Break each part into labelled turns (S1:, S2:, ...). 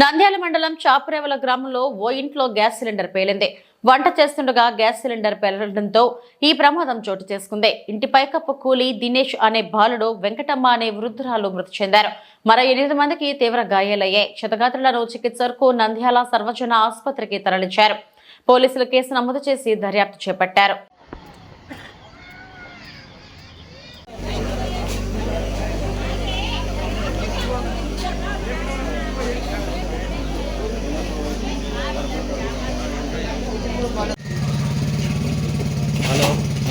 S1: నంద్యాల మండలం చాపురేవల గ్రామంలో ఓ ఇంట్లో గ్యాస్ సిలిండర్ పేలింది. వంట చేస్తుండగా గ్యాస్ సిలిండర్ పేలడంతో ఈ ప్రమాదం చోటు చేసుకుంది. ఇంటి పైకప్పు కూలి దినేష్ అనే బాలుడు వెంకటమ్మ అనే వృద్ధురాలు మృతి చెందారు. మరో ఎనిమిది మందికి తీవ్ర గాయాలయ్యాయి. క్షతగాత్రులను చికిత్సకు నంద్యాల సర్వజన ఆసుపత్రికి తరలించారు. పోలీసులు కేసు నమోదు చేసి దర్యాప్తు చేపట్టారు.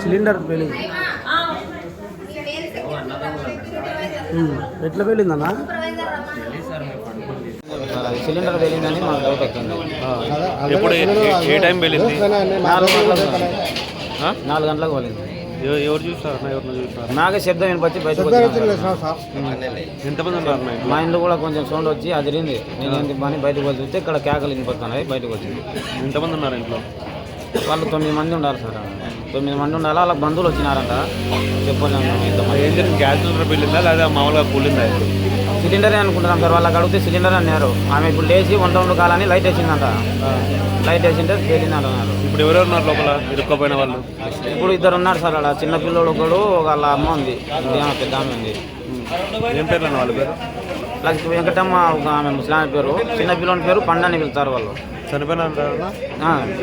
S2: సిలిండర్ పేలింది. ఎట్లా పేలిందన్నా?
S3: సిలిండర్ వెళ్ళిందని మాకు డౌట్ ఎక్కింది
S4: ఎప్పుడు ఏ- టైం వెళ్ళింది
S3: నాలుగు గంటలకు? నాలుగు గంటలకు
S4: ఎవ- ఎవరు చూస్తారు? అన్న ఎవరిని చూస్తారు?
S3: నాకే శబ్దం వినిపించి బయటకు వచ్చిన
S4: ఎంతమంది ఉన్నారు అన్న
S3: మా ఇంట్లో కూడా కొంచెం సౌండ్ వచ్చి అదిరింది నేను ఏంటి పని? బయటకు వచ్చి చూస్తే ఇక్కడ కేకలు వినిపిస్తున్నాయి బయటకు వచ్చింది.
S4: ఎంతమంది ఉన్నారు ఇంట్లో?
S3: వాళ్ళు తొమ్మిది మంది ఉండాలి సార్. తొమ్మిది మంది ఉండాలి? వాళ్ళ బంధువులు వచ్చినారంట. చెప్పలేము.
S4: జరిగింది? గ్యాస్ సిలిండర్ వెళ్ళిందా లేదా మామూలుగా కూలిందా?
S3: సిలిండరే అనుకుంటున్నాం సార్. వాళ్ళకి అడిగితే సిలిండర్ అన్నారు. ఆమె ఇప్పుడు లేచి వంట వండు కాలని లైట్ వేసిందంట. లైట్ వేసింటే పేలింది అంటున్నారు
S4: ఇప్పుడు ఎవరెవరు ఉన్నారు లోపల? ఇరుక్కపోయిన వాళ్ళు?
S3: ఇప్పుడు ఇద్దరు ఉన్నారు సార్ అలా. చిన్న పిల్లోడు ఒకడు వాళ్ళ అమ్మ ఉంది. పెద్ద ఆమె ఉంది.
S4: ఏం పేర్లు అన్న వాళ్ళ పేరు?
S3: లక్ష్మి వెంకటమ్మ ఆమె ముస్లాం పేరు. చిన్న పిల్లోని పేరు పండు అని పిలుస్తారు వాళ్ళు.
S4: చనిపోయిన
S3: ఆ,